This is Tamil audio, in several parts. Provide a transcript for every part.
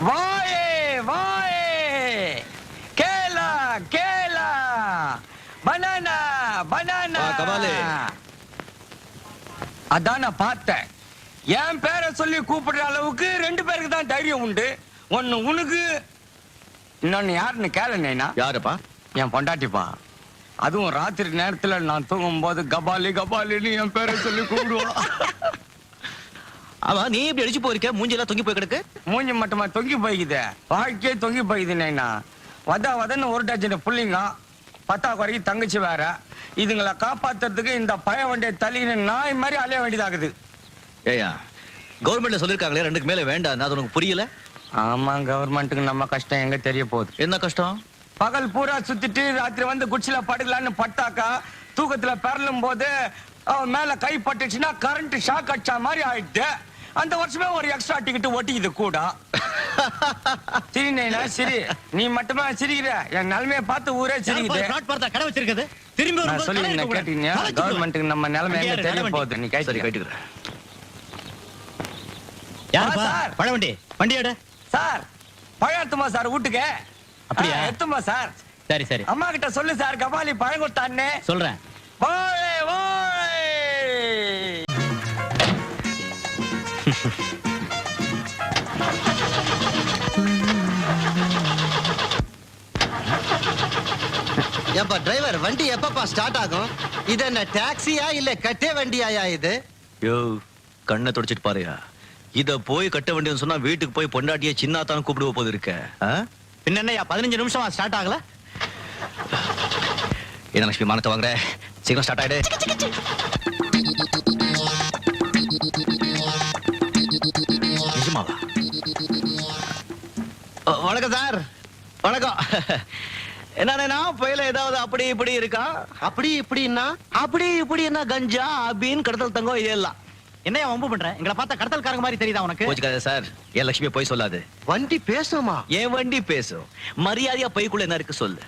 வாயே வாயே. கேலா கேலா பனானா பனானா. ஆ, கபாலி. அதான் நான் பார்த்தேன். என் பேரை சொல்லி கூப்பிடுற அளவுக்கு ரெண்டு பேருக்கு தான் தைரியம் உண்டு. ஒன்னு உனக்கு இன்னொன்னு யாருன்னு கேளுனேனா யாருப்பா? என் பொண்டாட்டிப்பா. அதுவும் ராத்திரி நேரத்துல நான் தூங்கும் போது கபாலி கபாலின்னு என் பேரை சொல்லி கூப்பிடுவா ஆமா நீ இப்படி அடிச்சு போயிருக்க? மூஞ்சிலாம் தொங்கி போய் கிடக்கு மூஞ்சி மட்டுமா? தொங்கி போய்க்குது. வாழ்க்கையே தொங்கி போய்க்குது நைனா வத வதன்னு ஒரு டஜன் புள்ளிங்க. பத்தா குறைக்கு தங்கச்சி வேற. இதுங்களை காப்பாத்துறதுக்கு இந்த பய வண்டிய தள்ளின்னு நாய் மாதிரி அலைய வேண்டியதாகுது. ஏயா கவர்மெண்ட்ல சொல்லிருக்காங்களே ரெண்டுக்கு மேல வேண்டாம் அது உனக்கு புரியல? ஆமா கவர்மெண்ட்டுக்கு நம்ம கஷ்டம் எங்க தெரிய போகுது? என்ன கஷ்டம்? பகல் பூரா சுத்திட்டு ராத்திரி வந்து குச்சில படுக்கலான்னு பட்டாக்கா தூக்கத்துல பெறலும் போது மேல கை பட்டுச்சுன்னா கரண்ட் ஷாக் அடிச்சா மாதிரி ஆயிடுது. அந்த வருஷமே ஒரு எக்ஸ்ட்ரா டிக்கெட் ஒட்டிக்குது கூட. சரி நைனா சரி. நீ மட்டுமா சிரிக்கிற? என் நிலைமைய பார்த்து ஊரே சிரிக்குது. பார்த்தா கடை வச்சிருக்குது திரும்பி நான் வரும்போது சொல்லி என்ன. கேட்டீங்க. கவர்மெண்ட்டுக்கு நம்ம நிலைமை எங்க தெரிய போகுது? நீ சரி கேட்டு கேட்டுக்கிறேன். யாருப்பா? ஆ, சார். சார் பழம் எத்துமா சார் வீட்டுக்கு. அப்படியா? ஆ, எத்துமா சார். சரி சரி. அம்மா கிட்ட சொல்லு சார் கபாலி பழம் கொடுத்தான்னு. சொல்றேன். ஏப்பா டிரைவர் வண்டி எப்பப்பா ஸ்டார்ட் ஆகும்? இது என்ன டாக்ஸியா இல்ல கட்டே வண்டியாயா இது? யோ கண்ணை தொடச்சிட்டு பாருயா. இத போய் கட்ட வேண்டியதுன்னு சொன்னா வீட்டுக்கு போய் பொண்டாட்டிய சின்னாத்தான் கூப்பிடுவ போது இருக்க. என்னய்யா பதினஞ்சு நிமிஷமா ஸ்டார்ட் ஆகல? என்ன லட்சுமி மானத்தை வாங்குற? சீக்கிரம் ஸ்டார்ட் ஆயிடு. வணக்கம். என்னன்னா புயல ஏதாவது அப்படி இப்படி இருக்கா? அப்படி இப்படின்னா? அப்படி இப்படி என்ன கஞ்சா அபின் கடத்தல் தங்கம் இது எல்லாம் என்னய்யா வம்பு பண்ற? எங்களை பார்த்தா கடத்தல்காரங்க மாதிரி தெரியுதா உனக்கு? போச்சுக்காத சார். என் லட்சுமி போய் சொல்லாது? வண்டி பேசுமா என் வண்டி பேசும்? மரியாதையா பைக்குள்ள என்ன இருக்கு சொல்லு.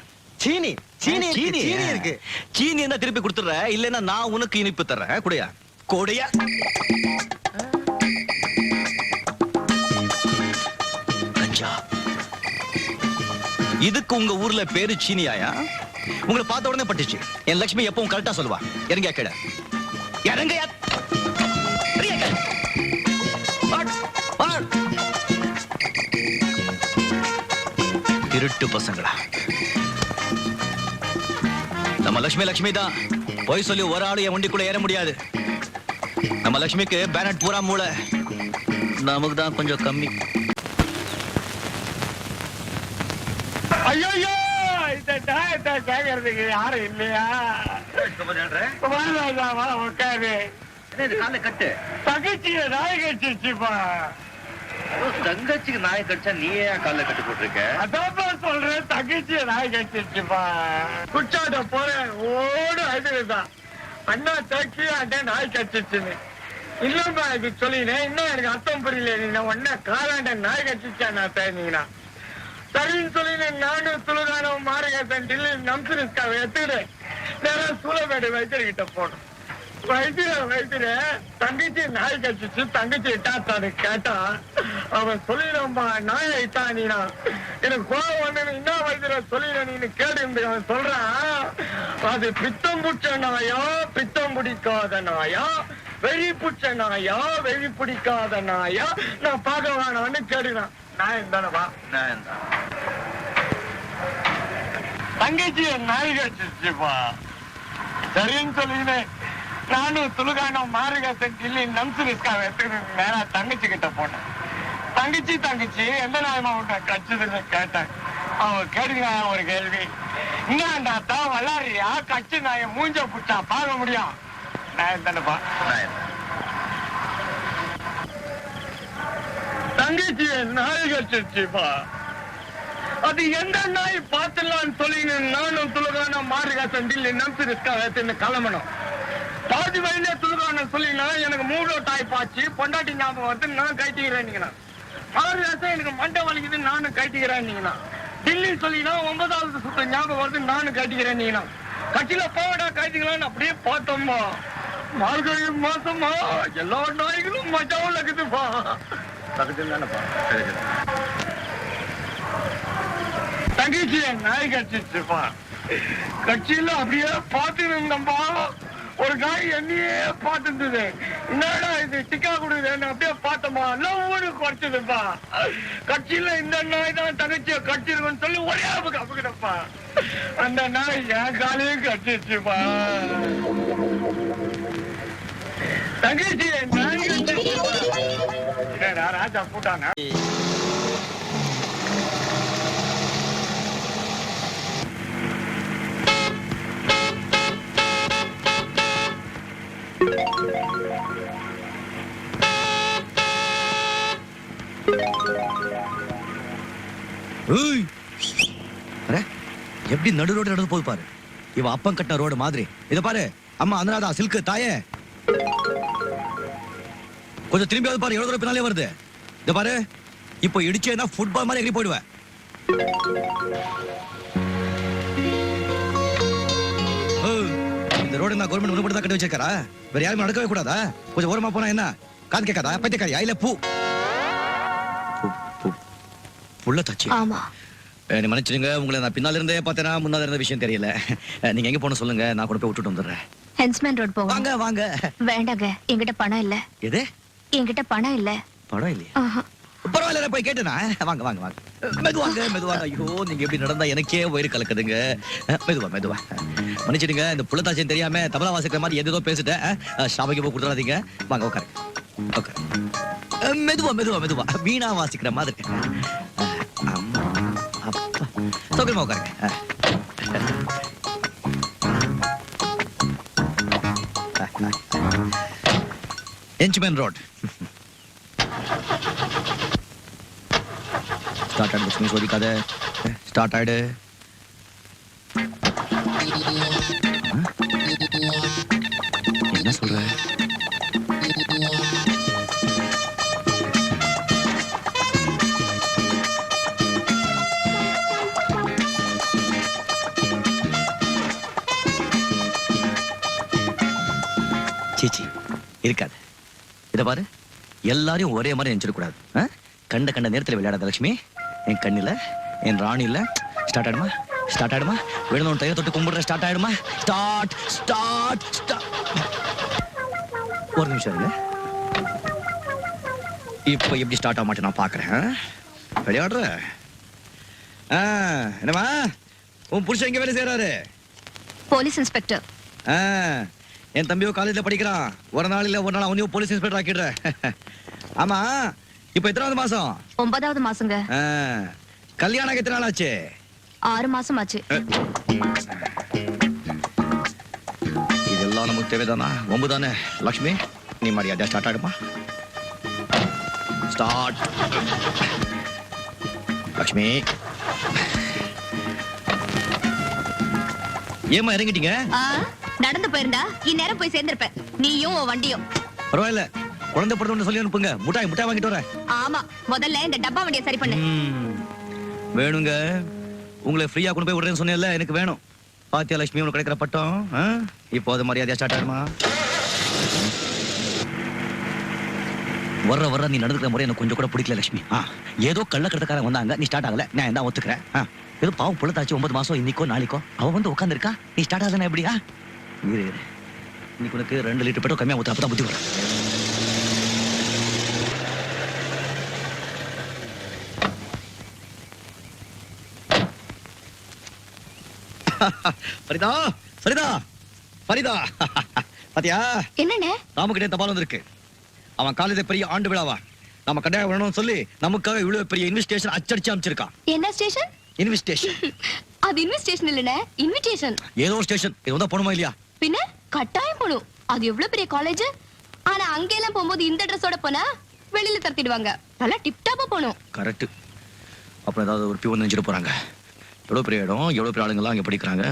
சீனி சீனி சீனி. சீனி இருக்கு. சீனி என்ன திருப்பி கொடுத்துற இல்லைன்னா நான் உனக்கு இனிப்பு தர்றேன். குடையா? கொடையா. இதுக்கு உங்க ஊர்ல பேரு சீனியாயா? உங்களை பார்த்த உடனே பட்டுச்சு. என் லட்சுமி எப்பவும் கரெக்டா சொல்லுவா. இறங்க கேட இறங்க திருட்டு பசங்களா. நம்ம லட்சுமி லட்சுமி தான். போய் சொல்லி ஒரு ஆளு என் வண்டிக்குள்ள ஏற முடியாது. நம்ம லட்சுமிக்கு பேனட் பூரா மூளை. நமக்கு தான் கொஞ்சம் கம்மி. ஐயோ இந்த டயத்தை கேட்கறதுக்கு யாரும் இல்லையா? வா, உட்காரு கட்டு? தகச்சிய நாய் கட்சிச்சுப்பா தங்கச்சிக்கு நாய் கடிச்சா நீ ஏன் கால கட்டு போட்டிருக்க? அதான்ப்பா சொல்றேன் தகச்சிய நாய் கட்சிச்சுப்பா குச்சாட்ட போறேன் ஓடு அழுதுதான் அண்ணா தக்கி அண்ணன் நாய் கட்சிச்சுன்னு இல்லப்பா இது சொல்லினேன். இன்னும் எனக்கு அர்த்தம் புரியல நீங்க உடனே காலாண்ட நாய் கட்சிச்சா நான் தேனீங்கன்னா சரின்னு சொல்லி நானும் துளுதானம் மாரகத்தன் டில்லி நம்சரிஸ்கா எடுத்துக்கிட்டு நேரம் சூளமேடு வைத்தியர்கிட்ட போனோம். வைத்திய வைத்திய தங்கச்சி நாய் கட்சிச்சு தங்கச்சி இட்டாத்தான்னு கேட்டா அவன் சொல்லிடும்பா நாயை இட்டானினா எனக்கு கோவம் வந்து என்ன வைத்திய சொல்லிட நீன்னு கேட்டு அவன் சொல்றான் அது பித்தம் புடிச்ச நாயா பித்தம் பிடிக்காத நாயா வெறி புடிச்ச நாயா வெறி பிடிக்காத நாயா? நான் பார்க்க வேணான்னு கேடுறான் நான் தானேப்பா தங்கச்சி நாய் கட்சிச்சுப்பா சரின்னு சொல்லினேன் நானும் துலுகானம் மாறுகாசன் டில்லி நம்சுரிஸ்கா எடுத்துக்கிட்டு நேரா தங்கச்சி கிட்ட போனேன். தங்கச்சி தங்கச்சி எந்த நாயமா உன்னை கச்சுதுன்னு கேட்டேன். அவன் கேடுங்க ஒரு கேள்வி. என்னடா தான் வளாரியா கட்சி நாயை மூஞ்ச புட்டா பார்க்க முடியும். நான் தானேப்பா தங்கச்சி நாய் கட்சிச்சுப்பா அது எந்த நாய் பார்த்துலான்னு சொல்லி நானும் துலுகான மாறுகாசன் டில்லி நம்சுரிஸ்கா கிளம்பணும். பாதி வயலே துலுகான சொல்லினா எனக்கு மூடோ டாய் பாச்சு பொண்டாட்டி ஞாபகம் வந்து நான் கைட்டிக்கிறேன் ஆறு வருஷம் எனக்கு மண்டை வலிக்குது நானும் கைட்டிக்கிறேன் டில்லி சொல்லினா ஒன்பதாவது சுத்த ஞாபகம் வருது நானும் கைட்டிக்கிறேன் கட்சியில போவடா கைட்டிக்கலாம்னு அப்படியே பார்த்தோம்மா. மார்கழி மாசமா எல்லா நாய்களும் மஜாவும் இருக்குதுப்பா பக்கத்துல தானப்பா தங்கச்சி நாய் கடிச்சிச்சுப்பா கட்சியில அப்படியே பார்த்து இருந்தப்பா ஒரு நாய் என்னையே பார்த்துருந்தது. என்னடா இது டிக்கா கொடுக்குதுன்னு அப்படியே பார்த்தோமா லவ்னு குறைச்சதுப்பா. கட்சியில இந்த நாய் தான் தங்கச்சிய கடிச்சிருக்குன்னு சொல்லி ஒரே கப்புக்கிட்டப்பா அந்த நாய் என் காலையும் கடிச்சிச்சுப்பா தங்கச்சி என் நாய் ராஜா போட்டானா எப்படி நடு ரோடு நடந்து போது பாரு? இவ அப்பம் கட்டின ரோடு மாதிரி. இத பாரு. அம்மா அனுராதா சில்க் தாயே. கொஞ்சம் திரும்பி வந்து பாரு எவ்வளவு தூரம் பின்னாலே வருது. இத பாரு இப்போ இடிச்சேன்னா ஃபுட்பால் மாதிரி எகிரி போயிடுவேன். இந்த ரோடு நான் கவர்மெண்ட் உணவு தான் கட்டி வச்சிருக்காரா? வேற யாருமே நடக்கவே கூடாதா? கொஞ்சம் ஓரமா போனா என்ன? காது கேட்காதா? பைத்தியக்காரியா இல்ல பூ. புள்ள தச்சு. ஆமா. மன்னிச்சிடுங்க உங்களை நான் பின்னால இருந்தே பார்த்தேனா முன்னால இருந்த விஷயம் தெரியல. நீங்க எங்க போன சொல்லுங்க நான் கூட போய் விட்டுட்டு வந்துடுறேன். ஹென்ஸ்மேன் ரோட் வாங்க வாங்க. வேண்டாங்க என்கிட்ட பணம் இல்ல. எது? என்கிட்ட பணம் இல்ல. படம் இல்லையா. பரவாயில்ல போய் கேட்டேனா? வாங்க வாங்க வாங்க. மெதுவாங்க மெதுவாங்க ஐயோ நீங்க எப்படி நடந்தா எனக்கே வயிறு கலக்குதுங்க. மெதுவா மெதுவா. மன்னிச்சிடுங்க இந்த புள்ளத்தாச்சியம் தெரியாம தமிழா வாசிக்கிற மாதிரி எதோ பேசிட்டேன். ஷாபைக்கு போய் கொடுத்துடாதீங்க. வாங்க உட்காரு. உட்காரு. மெதுவா மெதுவா மெதுவா. வீணா வாசிக்கிற மாதிரி. சௌகரியமா உட்காருங்க. என்ச்மேன் ரோட் ஸ்டார்ட் ஆயிடு லட்சுமி சோதிக்காத ஸ்டார்ட் ஆயிடு என்ன சொல்ற? இத பாரு. எல்லாரையும் ஒரே மாதிரி நினைச்சிடக்கூடாது? கண்ட கண்ட நேரத்துல விளையாடாத லட்சுமி. என் கண்ணில என் ராணில. ஸ்டார்ட் ஆயிடுமா? ஸ்டார்ட் ஆயிடுமா? விழுந்தவன் தைய தொட்டு கும்பிடுற ஸ்டார்ட் ஆயிடுமா? ஸ்டார்ட் ஸ்டார்ட் ஸ்டார்ட் ஒரு நிமிஷம் இருங்க. இப்போ எப்படி ஸ்டார்ட் ஆக மாட்டேன் நான் பாக்குறேன் ஆ? விளையாடுற? ஆ, என்னம்மா? உன் புருஷன் எங்க வேலை செய்யறாரு போலீஸ் இன்ஸ்பெக்டர். ஆ, என் தம்பியோ காலேஜ்ல படிக்கிறான் ஒரு நாள் இல்ல ஒரு நாள் அவனையும் போலீஸ் இன்ஸ்பெக்டர் ஆக்கிடுறேன் ஆமா இப்போ எத்தனாவது மாசம்? ஒன்பதாவது மாசங்க. ஆ, கல்யாணம் எத்தனை நாள் ஆச்சு? ஆறு மாசம் ஆச்சு. இதெல்லாம் நமக்கு தேவைதானா? ஒம்பு தானே லக்ஷ்மி நீ மரியாதையா ஸ்டார்ட் ஆயிடுமா? ஸ்டார்ட் லக்ஷ்மி. ஏமா இறங்கிட்டீங்க? ஆ, நடந்து போயிருந்தா இந்நேரம் போய் சேர்ந்திருப்ப நீயும் உன் வண்டியும். பரவாயில்ல. குழந்தை பிறந்தவன்னு சொல்லி அனுப்புங்க. முட்டாய் முட்டாய் வாங்கிட்டு வரேன். ஆமா முதல்ல இந்த டப்பா வண்டியை சரி பண்ணு. வேணுங்க. உங்களை ஃப்ரீயா கொண்டு போய் விடுறேன்னு சொன்னேன்ல எனக்கு வேணும். பாத்தியா லட்சுமி உனக்கு கிடைக்கிற பட்டம்? இப்போ அது மரியாதையா ஸ்டார்ட் ஆயிடுமா வர்ற வர்ற நீ நடந்துக்கிற முறை எனக்கு கொஞ்சம் கூட பிடிக்கல லட்சுமி. ஆ ஏதோ கள்ளக்கடத்தக்காரன் வந்தாங்க. நீ ஸ்டார்ட் ஆகல. நான் தான் ஒத்துக்கிறேன்? ஏதோ பாவம் புள்ளத்தாச்சு ஒன்பது மாசம் இன்னைக்கோ நாளைக்கோ. அவ வந்து உட்காந்துருக்கா நீ ஸ்டார்ட் ஆகுதுன்னா எப்படியா இரு இரு. இன்னைக்கு உனக்கு ரெண்டு லிட்டர் பெட்ரோல் கம்மியா ஊத்து அப்பதான் புத்தி வரும். ஃபரிதா ஃபரிதா ஃபரிதா. பாத்தியா? என்னண்ணே? ராமகிட்டே தபால் வந்திருக்கு. அவன் காலேஜ் பெரிய ஆண்டு விழாவா? நம்ம கட்டாயம் வரணும்னு சொல்லி நமக்காக இவ்வளவு பெரிய இன்விஸ்டேஷன் அச்சடிச்சு அமைச்சிருக்கான் என்ன ஸ்டேஷன் இன்விஸ்டேஷன் அது இன்விஸ்டேஷன் இல்லனே இன்விடேஷன் ஏதோ ஒரு ஸ்டேஷன் இது வந்தா போகணுமா இல்லையா? பின்ன கட்டாயம் போணும் அது எவ்வளவு பெரிய காலேஜ் ஆனா அங்க எல்லாம் போகும்போது இந்த ட்ரெஸ்ஸோட போனா வெளியில தரத்திடுவாங்க. நல்லா டிப்டாப்பா போகணும். கரெக்ட் அப்புறம் ஏதாவது ஒரு பியூன் நினைச்சிட்டு போறாங்க. எவ்வளவு பெரிய இடம் எவ்வளவு பெரிய ஆளுங்கெல்லாம் அங்க படிக்கிறாங்க?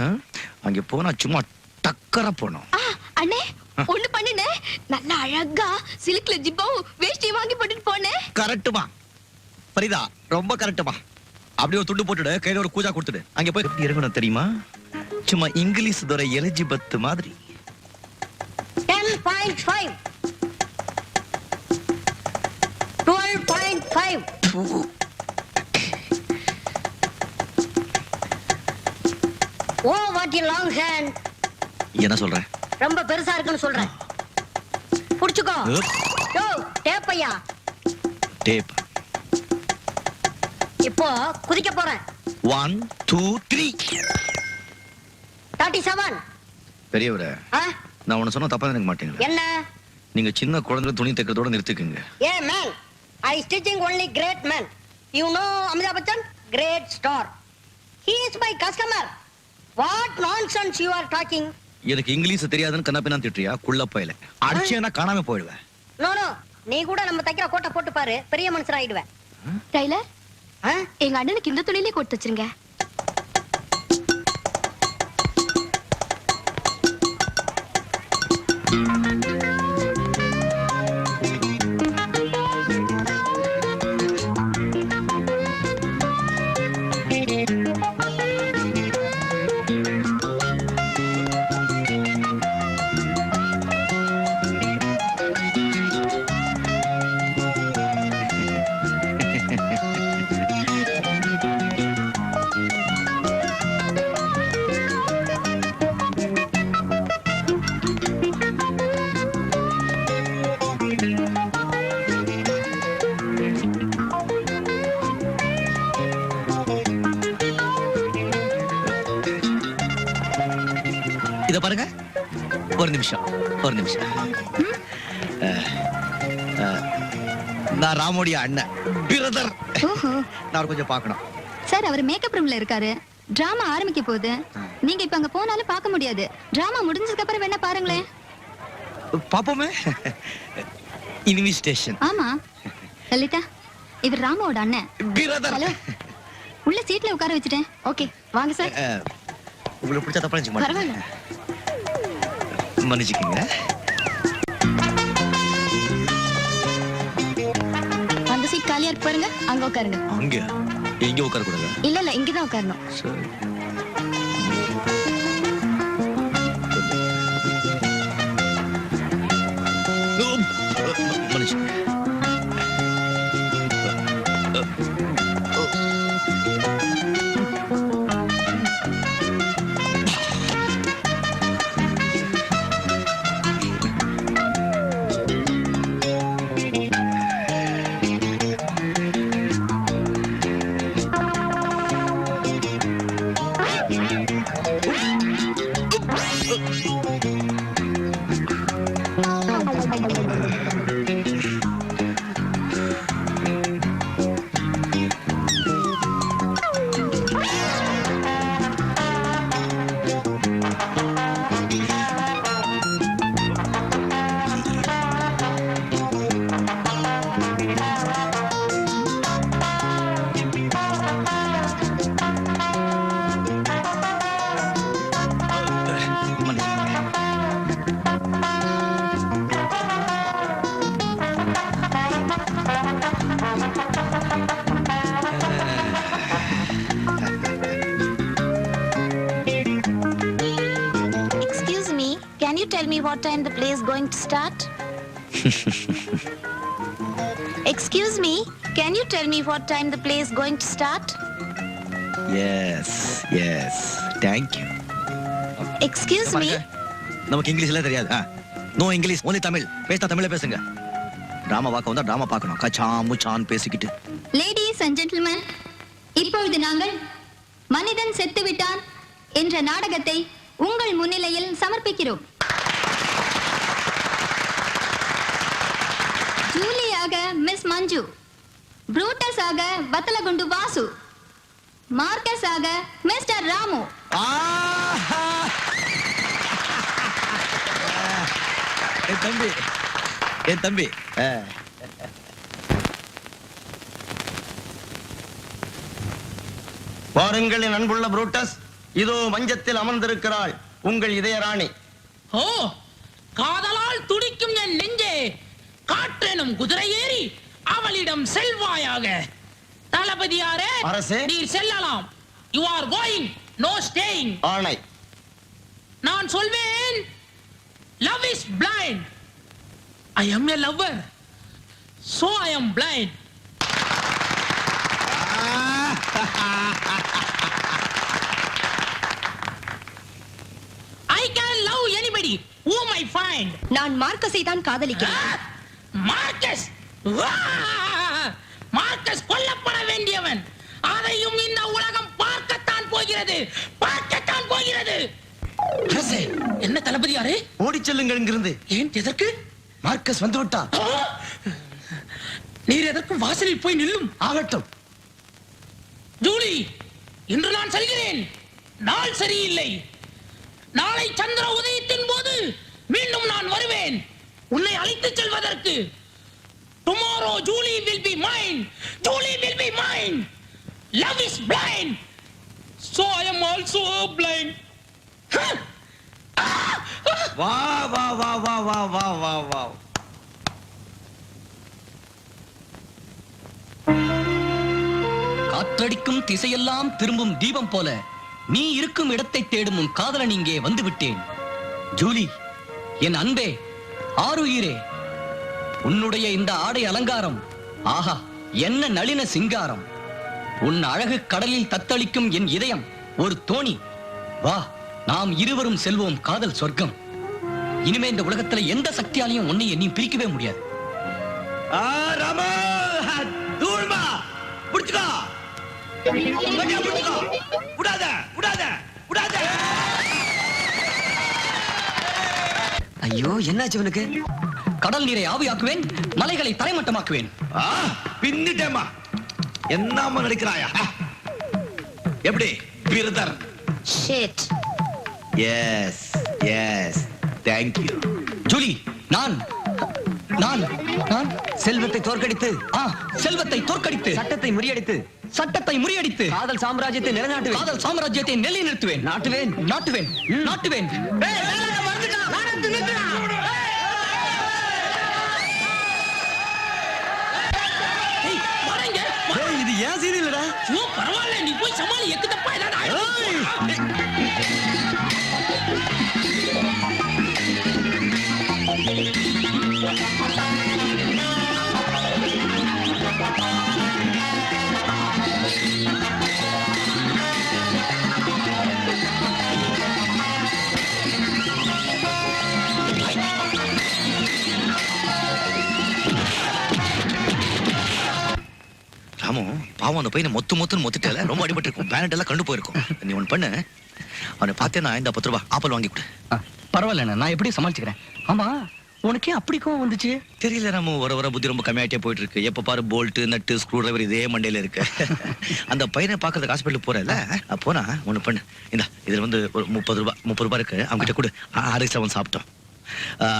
அங்க போனா சும்மா டக்கரா போகணும். ஆ, அண்ணே ஒண்ணு பண்ணுனே நல்லா அழகா சில்க்ல ஜிப்பாவும் வேஷ்டியும் வாங்கி போட்டுட்டு போனேன் கரெக்டுமா ஃபரிதா ரொம்ப கரெக்டுமா அப்படியே ஒரு துண்டு போட்டுடு. கையில ஒரு கூஜா கொடுத்துடு. அங்க போய் இறங்கணும் தெரியுமா? சும்மா இங்கிலீஷ் துறை மாதிரி. ஓ வாட் இன் லாங் ஹேண்ட் என்ன சொல்ற? ரொம்ப பெருசா இருக்குன்னு சொல்றேன் புடிச்சுக்கோ. யோ டேப் ஐயா. டேப் இப்போ குதிக்க போறேன். One two three thirty seven பெரியவரே நான் உன்னை சொன்ன தப்பா நினைக்க மாட்டீங்களா. என்ன? நீங்க சின்ன குழந்தை துணி தைக்கிறதோட நிறுத்திக்குங்க. Hey man I stitching only great man you know Amitabh Bachchan great star he is my customer what nonsense you are talking எனக்கு இங்கிலீஷ் தெரியாதுன்னு கண்ணப்பினா திட்டுறியா? குள்ள பையில. அடிச்சேன்னா காணாம போயிடுவேன். நோ நோ நீ கூட நம்ம தைக்கிற கோட்டை போட்டு பாரு. பெரிய மனுஷர் ஆயிடுவேன் டைலர் எங்க அண்ணனுக்கு இந்த தொழிலே கொடுத்து வச்சிருங்க. நிமிஷம். ஒரு நிமிஷம். நான் ராமோடைய அண்ணன். பிரதர் நான் கொஞ்சம் பார்க்கணும். சார் அவர் மேக்கப் ரூம்ல இருக்காரு. டிராமா ஆரம்பிக்க போகுது. நீங்க இப்ப அங்க போனாலும் பார்க்க முடியாது. டிராமா முடிஞ்சதுக்கு அப்புறம் வேணா பாருங்களேன் பாப்போமே இன்விஸ்டேஷன் ஆமா. லலிதா இவர் ராமாவோட அண்ணன். பிரதர் உள்ள சீட்ல உட்கார வச்சுட்டேன். ஓகே வாங்க சார். உங்களுக்கு பிடிச்ச தப்பா பரவாயில்ல. மன்னிச்சுக்கோங்க. அந்த சீட் காலியா இருக்கு பாருங்க. அங்க உட்காருங்க. அங்க? எங்க உட்கார கூடாது இல்ல இல்ல இங்கதான் உட்காரணும். சரி. மன்னிச்சுக்கோங்க. Tell me what time the play is going to start? Excuse me, can you tell me what time the play is going to start? Yes yes thank you Excuse me, நமக்கு இங்கிலீஷ்ல தெரியாது. நோ இங்கிலீஷ் ஒன்லி தமிழ் பேசினா தமிழ்ல பேசுங்க. டிராமா பார்க்க வந்தா டிராமா பார்க்கணும். கச்சா முச்சான் பேசிக்கிட்டு. லேடிஸ் அண்ட் ஜென்டில்மேன் இப்பொழுது நாங்கள் மனிதன் செத்து விட்டான் என்ற நாடகத்தை உங்கள் முன்னிலையில் சமர்ப்பிக்கிறோம். ஜூலியாக மிஸ் மஞ்சு. புரூட்டஸ் ஆக வத்தலகுண்டு வாசு. மார்க்கஸ் ஆக மிஸ்டர் ராமு! என் தம்பி என் தம்பி. அஹ், பாருங்கள் என் அன்புள்ள புரூட்டஸ். இதோ மஞ்சத்தில் அமர்ந்திருக்கிறாள் உங்கள் இதய ராணி ஓ காதலால் துடிக்கும் என் நெஞ்சே. காற்றேனும் குதிரை ஏறி அவளிடம் செல்வாயாக. தளபதியாரே அரசே. நீர் செல்லலாம். You are going no staying ஆணை நான் சொல்வேன் love is blind I am a lover so I am blind I can love anybody who my find நான் மார்க்கஸை தான் காதலிக்கிறேன். மார்க்கஸ்! மார்க்கஸ் கொல்லப்பட வேண்டியவன். அதையும் இந்த உலகம் பார்க்கத்தான் போகிறது. பார்க்கத்தான் போகிறது. என்ன தளபதியாரே ஓடிச் செல்லுங்கள் இங்கிருந்து. ஏன் எதற்கு? மார்க்கஸ் வந்து! நீர் எதற்கு வாசலில் போய் நில்லும். ஆகட்டும். ஜூலி இன்று நான் செல்கிறேன். நாள் சரியில்லை. நாளை சந்திர உதயத்தின் போது மீண்டும் நான் வருவேன். உன்னை அழைத்துச் செல்வதற்கு. Tomorrow Julie will be mine Julie will be mine love is blind so I am also blind வா வா வா வா வா வா வா வா. காற்றடிக்கும் திசையெல்லாம் திரும்பும் தீபம் போல நீ இருக்கும் இடத்தை தேடும் உன் காதலன் இங்கே வந்து விட்டேன் ஜூலி என் அன்பே ஆருயிரே உன்னுடைய இந்த ஆடை அலங்காரம் ஆஹா என்ன நளின சிங்காரம். உன் அழகு கடலில் தத்தளிக்கும் என் இதயம் ஒரு தோணி. வா நாம் இருவரும் செல்வோம் காதல் சொர்க்கம். இனிமே இந்த உலகத்துல எந்த சக்தியாலையும் உன்னை என்னையும் பிரிக்கவே முடியாது. புடிச்சுக்கோ. புடிச்சுக்கோ. விடாத விடாத விடாத. ஐயோ என்னாச்சு உனக்கு? கடல் நீரை ஆவியாக்குவேன் மலைகளை தரைமட்டமாக்குவேன். பின்னிட்டேமா என்னம்மா நடிக்கிறாயா? எப்படி? Brother. Yes yes thank you Julie நான் நான் நான் செல்வத்தை தோற்கடித்து ஆ செல்வத்தை தோற்கடித்து சட்டத்தை முறியடித்து சட்டத்தை முறியடித்து காதல் சாம்ராஜ்யத்தை நிலைநாட்டு காதல் சாம்ராஜ்யத்தை நிலைநிறுத்துவேன் நாட்டுவேன். நாட்டுவேன். நாட்டுவேன். ஐயோ, பரவாயில்ல நீ போய் சமாளி எக்கு தப்பா ஏதாவது பாவம் அந்த பையனை மொத்து மொத்துன்னு மொத்திட்டல ரொம்ப அடிபட்டு இருக்கும் பேனட் எல்லாம் கண்டு போயிருக்கும். நீ ஒன்று பண்ணு. அவனை பார்த்தேன்னா இந்த பத்து ரூபாய் ஆப்பிள் வாங்கி கொடு. ஆ, பரவாயில்ல நான் எப்படி சமாளிச்சுக்கிறேன். ஆமா உனக்கே அப்படி கோவம் வந்துச்சு? தெரியல ராமு வர வர புத்தி ரொம்ப கம்மியாயிட்டே போயிட்டு இருக்கு எப்ப பாரு போல்ட் நட்டு ஸ்க்ரூ டிரைவர் இதே மண்டையில இருக்கு. அந்த பையனை பார்க்கறதுக்கு ஹாஸ்பிட்டல் போறல போனா ஒண்ணு பண்ணு. இந்த இதுல வந்து ஒரு முப்பது ரூபாய் முப்பது ரூபாய் இருக்கு. அவங்க கிட்ட கொடு. ஆறு செவன் சாப்பிட்டோம்.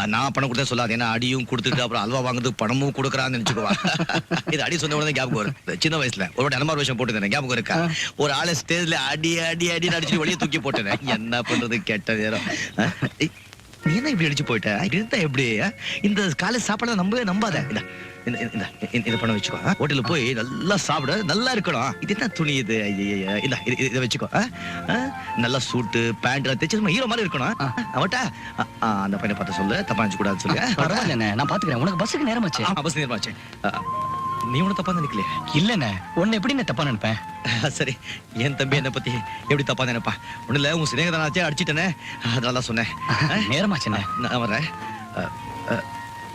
நான் பணம் கொடுத்தா சொல்லாது. ஏன்னா அடியும் கொடுத்துட்டு அப்புறம் அல்வா வாங்குறது பணமும் கொடுக்குறான்னு நினைச்சுக்குவா. இது அடி சொன்ன உடனே ஞாபகம் வரும். சின்ன வயசுல. ஒரு வாட்டி அனுமார் விஷயம் போட்டுருந்தேன். ஞாபகம் இருக்கா? ஒரு ஆளை ஸ்டேஜ்ல அடி அடி அடி அடிச்சு வெளியே தூக்கி போட்டேன். என்ன பண்றது? கெட்ட நேரம். நீ என்ன இப்படி அடிச்சு போயிட்ட? இருந்தா எப்படி? இந்த காலை சாப்பாடு நம்பவே நம்பாத. இதை பண்ண வச்சுக்கோ. ஆ? ஹோட்டல்ல போய் நல்லா சாப்பிட. நல்லா இருக்கணும். இது என்ன துணி இது? இந்த இது- வச்சுக்கோ? நல்லா சூட்டு பேண்ட் தைச்சு ஹீரோ மாதிரி இருக்கணும். அவட்ட அந்த பையனை பார்த்து சொல்லு. தப்பா கூடாது சொல்லு. நான் பாத்துக்கிறேன். உனக்கு பஸ்ஸுக்கு நேரமாச்சு ஆமா, பஸ் நேரமாச்சு நீ ஒன்னும் தப்பா நினைக்கலையே? இல்லண்ணே. உன்னை எப்படி நான் தப்பா நினைப்பேன்? சரி என் தம்பி என்னை பத்தி எப்படி தப்பா நினைப்பா? ஒண்ணு இல்ல உன் சிநேகதானாச்சே அடிச்சிட்டனே. அதனால தான் சொன்னேன் ஆ? நேரமாச்சுண்ணே. நான் அ,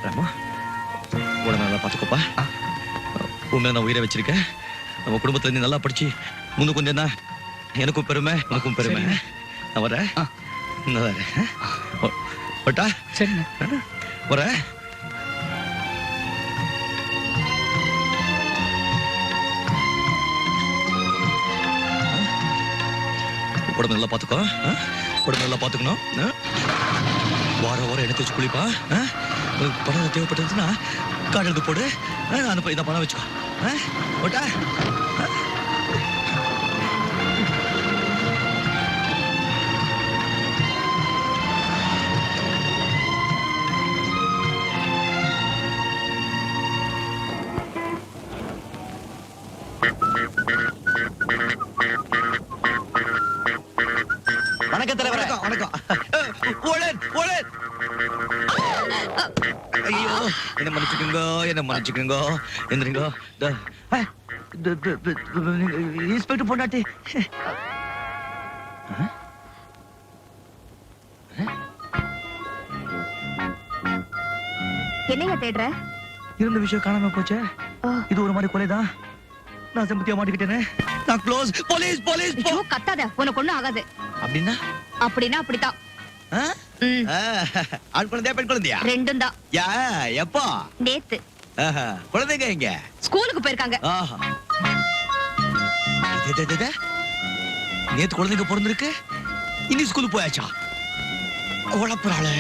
ராமு உடம்பு நல்லா பார்த்துக்கோப்பா உண்மையை நான் உயிரை வச்சிருக்கேன். நம்ம குடும்பத்துல நீ நல்லா படிச்சு முன்னுக்கு வந்தேன்னா எனக்கும் பெருமை உனக்கும் பெருமை. நான் வரேன். நான் வரேன் ஒட்டா சரிண்ணே. வரேன் உடம்பு நல்லா பார்த்துக்கோ ஆ? உடம்பு நல்லா பார்த்துக்கணும் ஆ? வாரம் வாரம் எடுத்து வச்சு குளிப்பா ஆ? பணம் தேவைப்பட்டதுன்னா கார்டு எடுத்து போடு நான் அனுப்ப இதை பணம் வச்சுக்கோ ஆ? ஓட்டா என்ன மன்னிச்சுக்கோங்க என்ன மன்னிச்சுக்கோங்க. எந்திரிங்க. இன்ஸ்பெக்டர் பொண்டாட்டி? என்னைய தேடுற? இருந்த விஷயம் காணாம போச்சே. இது ஒரு மாதிரி கொலைதான் நான் செம்பத்தியா மாட்டிக்கிட்டேனே. நான் க்ளோஸ் போலீஸ் போலீஸ் போ- ஐயோ கத்தாத. உனக்கு ஒண்ணும் ஆகாது. அப்படின்னா? அப்படின்னா அப்படித்தான். ஆண் குழந்தையா பெண் குழந்தையா? ரெண்டும் தான் யா எப்போ? நேத்து. குழந்தைங்க எங்க? ஸ்கூலுக்கு போயிருக்காங்க. நேத்து குழந்தைங்க பிறந்திருக்கு. இனி ஸ்கூலுக்கு போயாச்சா? உழப்புறாளே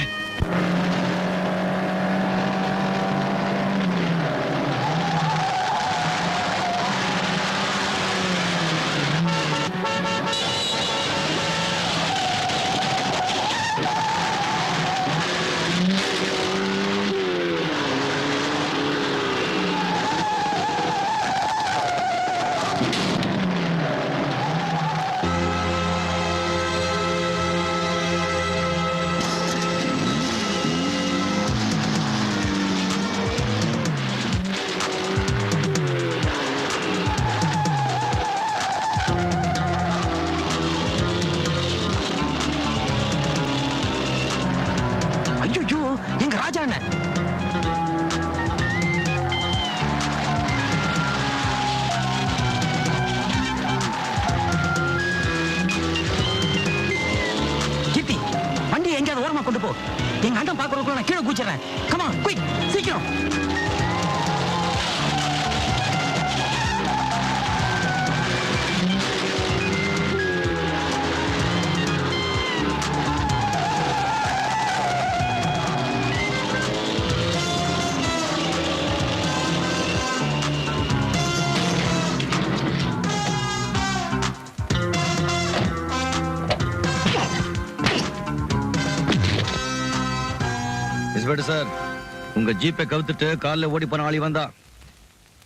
உங்க ஜீப்பை கவுத்துட்டு கால்ல ஓடி போன ஆளி வந்தா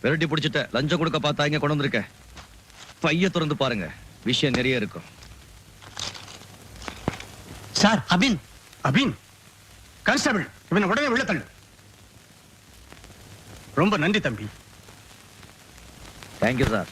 விரட்டி பிடிச்சிட்ட லஞ்சம் கொடுக்க பார்த்தா இங்க கொண்டு வந்திருக்கேன் பைய திறந்து பாருங்க விஷயம் நிறைய இருக்கும். சார் அபின். அபின். கான்ஸ்டபிள் இவனை உடனே உள்ள தள்ளு. ரொம்ப நன்றி தம்பி. Thank you sir